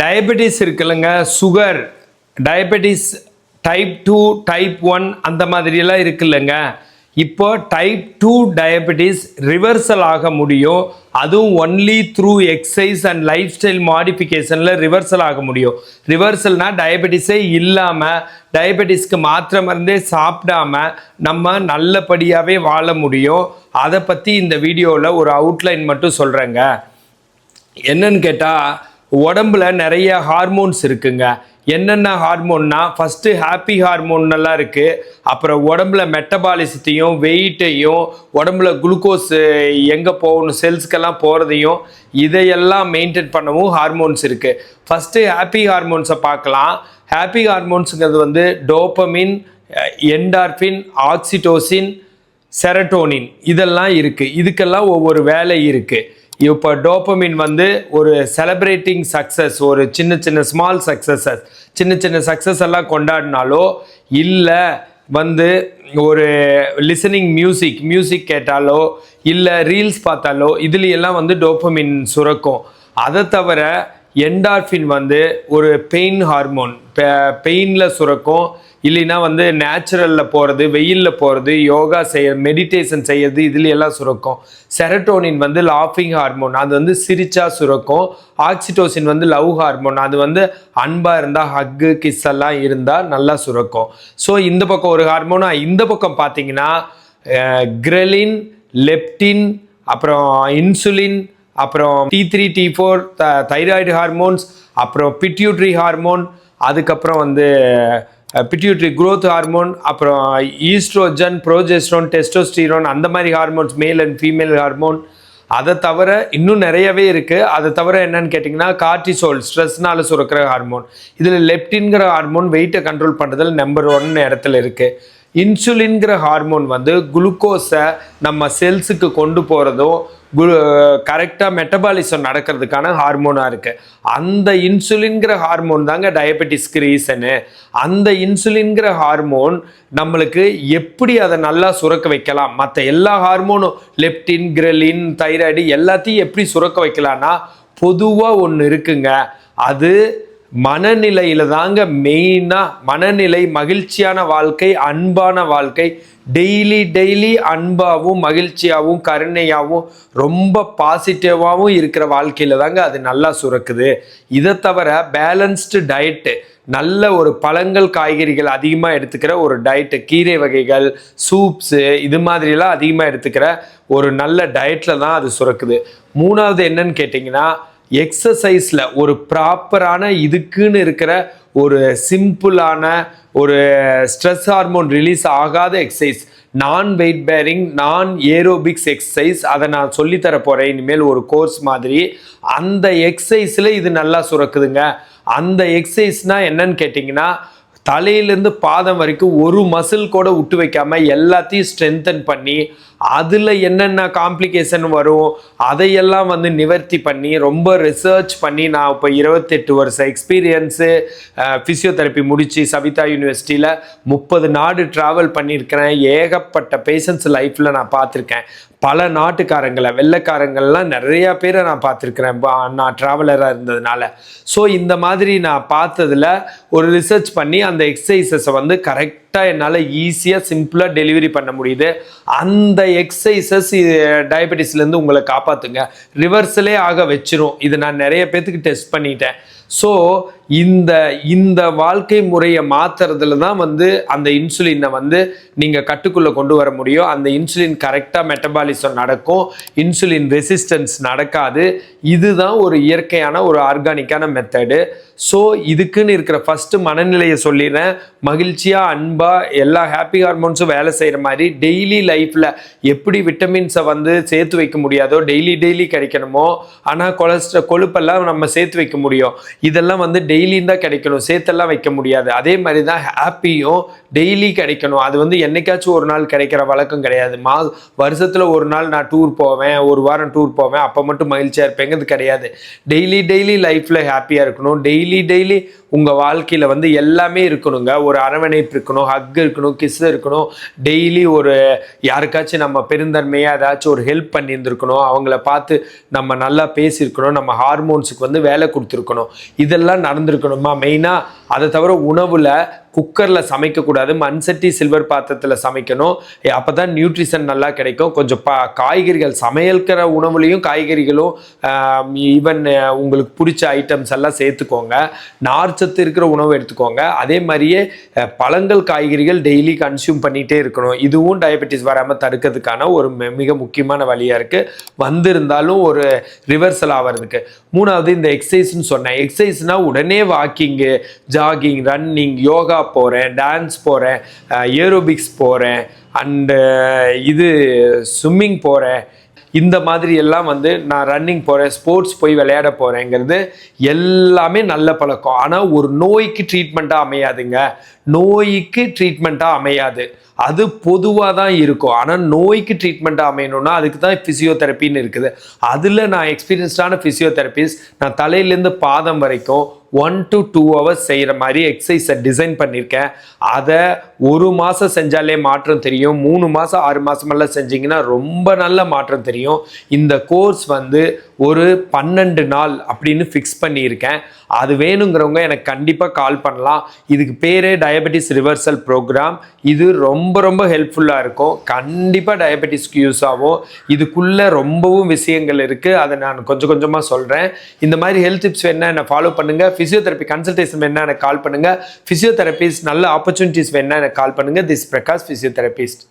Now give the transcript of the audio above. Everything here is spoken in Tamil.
டயபெட்டிஸ் இருக்குல்லங்க sugar diabetes type two type one அந்த மாதிரியெல்லாம் இருக்குல்லங்க. இப்போ டைப் டூ டயபெட்டிஸ் ரிவர்சல் ஆக முடியும். அதுவும் only through exercise and lifestyle மாடிஃபிகேஷனில் reversal ஆக முடியும். ரிவர்சல்னா டயபெட்டிஸே இல்லாமல் டயபெட்டிஸ்க்கு மாத்திரை மருந்தே சாப்பிடாம நம்ம நல்லபடியாகவே வாழ முடியும். அதை பற்றி இந்த வீடியோவில் ஒரு அவுட்லைன் மட்டும் சொல்கிறேங்க என்னன்னு கேட்டால் உடம்புல நிறைய ஹார்மோன்ஸ் இருக்குங்க. என்னென்ன ஹார்மோன்னா ஃபஸ்ட்டு ஹாப்பி ஹார்மோன் எல்லாம் இருக்குது அப்புறம் உடம்புல மெட்டபாலிசத்தையும் வெயிட்டையும் உடம்புல குளுக்கோஸ் எங்கே போகணும் செல்ஸ்க்கெல்லாம் போகிறதையும் இதையெல்லாம் மெயின்டைன் பண்ணவும் ஹார்மோன்ஸ் இருக்குது ஃபஸ்ட்டு ஹாப்பி ஹார்மோன்ஸை பார்க்கலாம். ஹாப்பி ஹார்மோன்ஸுங்கிறது வந்து டோப்பமின் என்டார்பின் ஆக்சிடோசின் செரட்டோனின் இதெல்லாம் இருக்குது இதுக்கெல்லாம் ஒவ்வொரு வேலை இருக்குது இப்போ டோப்பமின் வந்து ஒரு செலப்ரேட்டிங் சக்ஸஸ் ஒரு சின்ன சின்ன ஸ்மால் சக்ஸஸஸ் சின்ன சின்ன சக்ஸஸ் எல்லாம் கொண்டாடினாலோ இல்லை வந்து ஒரு லிசனிங் மியூசிக் மியூசிக் கேட்டாலோ இல்லை ரீல்ஸ் பார்த்தாலோ இதுலையெல்லாம் வந்து டோப்பமின் சுரக்கும். அதை தவிர என்டார்ஃபின் வந்து ஒரு பெயின் ஹார்மோன் பெயினில் சுரக்கும் இல்லைன்னா வந்து நேச்சுரலில் போகிறது வெயிலில் போகிறது யோகா செய்ய மெடிடேஷன் செய்யறது இதுல எல்லாம் சுரக்கும். செரட்டோனின் வந்து லாஃபிங் ஹார்மோன் அது வந்து சிரிச்சா சுரக்கும். ஆக்சிடோசின் வந்து லவ் ஹார்மோன் அது வந்து அன்பாக இருந்தால் ஹக்கு கிஸ் எல்லாம் இருந்தால் நல்லா சுரக்கும். ஸோ இந்த பக்கம் ஒரு ஹார்மோனா இந்த பக்கம் பார்த்தீங்கன்னா கிரலின் லெப்டின் அப்புறம் இன்சுலின் அப்புறம் T three T four thyroid hormones அப்புறம் பிட்யூட்ரி ஹார்மோன் அதுக்கப்புறம் வந்து பிட்யூட்ரி க்ரோத் ஹார்மோன் அப்புறம் ஈஸ்ட்ரோஜன் ப்ரோஜெஸ்ட்ரோன் டெஸ்டோஸ்டீரோன் அந்த மாதிரி hormones male and female hormone அதை தவிர இன்னும் நிறையவே இருக்குது அதை தவிர என்னன்னு கேட்டிங்கன்னா கார்டிசோல் ஸ்ட்ரெஸ்னால் சுரக்கிற ஹார்மோன் இதில் லெப்டின்கிற ஹார்மோன் வெயிட்டை கண்ட்ரோல் பண்ணுறதுல நம்பர் ஒன் இடத்துல இருக்குது இன்சுலின்கிற ஹார்மோன் வந்து குளுக்கோஸை நம்ம செல்ஸுக்கு கொண்டு போகிறதும் குளு கரெக்டாக மெட்டபாலிசம் நடக்கிறதுக்கான ஹார்மோனாக இருக்குது அந்த இன்சுலின்கிற ஹார்மோன் தாங்க டயபெட்டிஸ்க்கு ரீசனு அந்த இன்சுலின்கிற ஹார்மோன் நம்மளுக்கு எப்படி அதை நல்லா சுரக்க வைக்கலாம்? மற்ற எல்லா ஹார்மோனும் லெப்டின் கிரலின் தைராய்டு எல்லாத்தையும் எப்படி சுரக்க வைக்கலாம்னா பொதுவாக ஒன்று இருக்குங்க. அது மனநிலையில தாங்க மெயினாக மனநிலை மகிழ்ச்சியான வாழ்க்கை அன்பான வாழ்க்கை. டெய்லி டெய்லி அன்பாகவும் மகிழ்ச்சியாகவும் கருணையாகவும் ரொம்ப பாசிட்டிவாகவும் இருக்கிற வாழ்க்கையில் தாங்க அது நல்லா சுரக்குது. இதை தவிர பேலன்ஸ்டு டயட்டு நல்ல ஒரு பழங்கள் காய்கறிகள் அதிகமாக எடுத்துக்கிற ஒரு டயட்டு கீரை வகைகள் சூப்ஸு இது மாதிரிலாம் அதிகமாக எடுத்துக்கிற ஒரு நல்ல டயட்டில் தான் அது சுரக்குது. மூணாவது என்னன்னு கேட்டிங்கன்னா எக்ஸசைஸில் ஒரு ப்ராப்பரான இதுக்குன்னு இருக்கிற ஒரு சிம்பிளான ஒரு ஸ்ட்ரெஸ் ஹார்மோன் ரிலீஸ் ஆகாத exercise non weight bearing non aerobics exercise அதை நான் சொல்லித்தர போகிறேன் இனிமேல் ஒரு கோர்ஸ் மாதிரி. அந்த எக்ஸசைஸில் இது நல்லா சுரக்குதுங்க. அந்த எக்ஸசைஸ்னால் என்னன்னு கேட்டிங்கன்னா தலையிலேருந்து பாதம் வரைக்கும் ஒரு மசில் கூட விட்டு வைக்காமல் எல்லாத்தையும் ஸ்ட்ரென்தன் பண்ணி அதில் என்னென்ன காம்ப்ளிகேஷன் வரும் அதையெல்லாம் வந்து நிவர்த்தி பண்ணி ரொம்ப ரிசர்ச் பண்ணி நான் இப்போ இருபத்தெட்டு வருஷம் எக்ஸ்பீரியன்ஸு ஃபிசியோதெரப்பி முடித்து சவிதா யூனிவர்சிட்டியில் முப்பது நாடு ட்ராவல் பண்ணியிருக்கிறேன். ஏகப்பட்ட பேஷண்ட்ஸ் லைஃப்பில் நான் பார்த்துருக்கேன். பல நாட்டுக்காரங்களை வெள்ளைக்காரங்கள்லாம் நிறையா பேரை நான் பார்த்துருக்குறேன். நான் ட்ராவலராக இருந்ததுனால. ஸோ இந்த மாதிரி நான் பார்த்ததுல ஒரு ரிசர்ச் பண்ணி அந்த எக்ஸசைசஸை வந்து கரெக்ட் கரெக்டாக என்னால் ஈஸியாக சிம்பிளாக டெலிவரி பண்ண முடியுது. அந்த எக்ஸசைசஸ் டயபெட்டிஸ்லேருந்து உங்களை காப்பாற்றுங்க ரிவர்சலே ஆக வச்சிரும். இது நான் நிறைய பேர்த்துக்கு டெஸ்ட் பண்ணிட்டேன். ஸோ இந்த இந்த வாழ்க்கை முறையை மாற்றுறதுல தான் வந்து அந்த இன்சுலினை வந்து நீங்கள் கட்டுக்குள்ளே கொண்டு வர முடியும். அந்த இன்சுலின் கரெக்டாக மெட்டபாலிசம் நடக்கும். இன்சுலின் ரெசிஸ்டன்ஸ் நடக்காது. இதுதான் ஒரு இயற்கையான ஒரு ஆர்கானிக்கான மெத்தடு ஸோ இதுக்குன்னு இருக்கிற ஃபஸ்ட்டு மனநிலையை சொல்லிடுறேன். மகிழ்ச்சியாக அன்பாக எல்லா ஹாப்பி ஹார்மோன்ஸும் வேலை செய்கிற மாதிரி டெய்லி லைஃப்பில் எப்படி விட்டமின்ஸை வந்து சேர்த்து வைக்க முடியாதோ டெய்லி டெய்லி கிடைக்கணுமோ ஆனால் கொலஸ்ட்ரா கொழுப்பெல்லாம் நம்ம சேர்த்து வைக்க முடியும். இதெல்லாம் வந்து டெய்லியும் தான் கிடைக்கணும். சேர்த்தெல்லாம் வைக்க முடியாது. அதே மாதிரி தான் ஹாப்பியும் டெய்லி கிடைக்கணும். அது வந்து என்னைக்காச்சும் ஒரு நாள் கிடைக்கிற வழக்கம் கிடையாது. மா வருஷத்தில் ஒரு நாள் நான் டூர் போவேன் ஒரு வாரம் டூர் போவேன் அப்போ மட்டும் மகிழ்ச்சியாக இருப்பேங்கிறது கிடையாது. டெய்லி டெய்லி லைஃப்பில் ஹாப்பியாக இருக்கணும். டெய்லி டெய்லி உங்கள் வாழ்க்கையில் வந்து எல்லாமே இருக்கணுங்க. ஒரு அரவணைப்பு இருக்கணும் ஹக் இருக்கணும் கிஸ் இருக்கணும். டெய்லி ஒரு யாருக்காச்சும் நம்ம பெருந்தன்மையாக ஏதாச்சும் ஒரு ஹெல்ப் பண்ணியிருந்துருக்கணும். அவங்கள பார்த்து நம்ம நல்லா பேசியிருக்கணும். நம்ம ஹார்மோன்ஸுக்கு வந்து வேலை கொடுத்துருக்கணும். இதெல்லாம் நடந்திருக்கணுமா? மெயினாக அதை தவிர உணவில் குக்கரில் சமைக்கக்கூடாது மண் சட்டி சில்வர் பாத்திரத்தில் சமைக்கணும். அப்போ தான் நியூட்ரிஷன் நல்லா கிடைக்கும். கொஞ்சம் பா காய்கறிகள் சமையல்கிற உணவுலையும் காய்கறிகளும் ஈவன் உங்களுக்கு பிடிச்ச ஐட்டம்ஸ் எல்லாம் சேர்த்துக்கோங்க. நார்ச்சத்து இருக்கிற உணவு எடுத்துக்கோங்க. அதே மாதிரியே பழங்கள் காய்கறிகள் டெய்லி கன்சியூம் பண்ணிகிட்டே இருக்கணும். இதுவும் டயபெட்டிஸ் வராமல் தடுக்கிறதுக்கான ஒரு மிக முக்கியமான வழியாக இருக்குது வந்திருந்தாலும் ஒரு ரிவர்சல் ஆகிறதுக்கு மூணாவது இந்த எக்ஸசைஸ்னு சொன்னேன். எக்ஸசைஸ்னால் உடனே வாக்கிங்கு ஜாகிங் ரன்னிங் யோகா போகிறேன் டான்ஸ் போகிறேன் ஏரோபிக்ஸ் போகிறேன் அண்டு இது ஸ்விம்மிங் போகிறேன் இந்த மாதிரி எல்லாம் வந்து நான் ரன்னிங் போகிறேன் ஸ்போர்ட்ஸ் போய் விளையாட போகிறேங்கிறது எல்லாமே நல்ல பழக்கம். ஆனால் ஒரு நோய்க்கு ட்ரீட்மெண்ட்டாக அமையாதுங்க. நோய்க்கு ட்ரீட்மெண்ட்டாக அமையாது. அது பொதுவாக தான் இருக்கும். ஆனால் நோய்க்கு ட்ரீட்மெண்ட்டாக அமையணும்னா அதுக்கு தான் ஃபிசியோதெரப்பின்னு இருக்குது. அதில் நான் எக்ஸ்பீரியன்ஸ்டான ஃபிசியோதெரப்பிஸ்ட் நான் தலையிலேருந்து பாதம் வரைக்கும் ஒன் டு டூ ஹவர்ஸ் செய்கிற மாதிரி எக்ஸசைஸை டிசைன் பண்ணியிருக்கேன் அதை ஒரு மாதம் செஞ்சாலே மாற்றம் தெரியும். மூணு மாதம் ஆறு மாதமெல்லாம் செஞ்சிங்கன்னா ரொம்ப நல்ல மாற்றம் தெரியும். இந்த கோர்ஸ் வந்து ஒரு பன்னெண்டு நாள் அப்படின்னு ஃபிக்ஸ் பண்ணியிருக்கேன். அது வேணுங்கிறவங்க எனக்கு கண்டிப்பாக கால் பண்ணலாம். இதுக்கு பேரே டயபெட்டிஸ் ரிவர்சல் ப்ரோக்ராம் இது ரொம்ப ரொம்ப ஹெல்ப்ஃபுல்லாக இருக்கும். கண்டிப்பாக டயபெட்டிஸ்க்கு யூஸ் ஆகும். இதுக்குள்ளே ரொம்பவும் விஷயங்கள் இருக்குது அதை நான் கொஞ்சம் கொஞ்சமாக சொல்கிறேன் இந்த மாதிரி ஹெல்த் டிப்ஸ் வேணா என்னை ஃபாலோ பண்ணுங்கள் ஃபிசியோதெரப்பி கன்சல்டேஷன் வேணா எனக்கு கால் பண்ணுங்கள் ஃபிசியோதெரபிஸ்ட் நல்ல ஆப்பர்ச்சுனிட்டிஸ் வேணா எனக்கு கால் பண்ணுங்கள் திஸ் பிரகாஷ் ஃபிசியோதெரபிஸ்ட்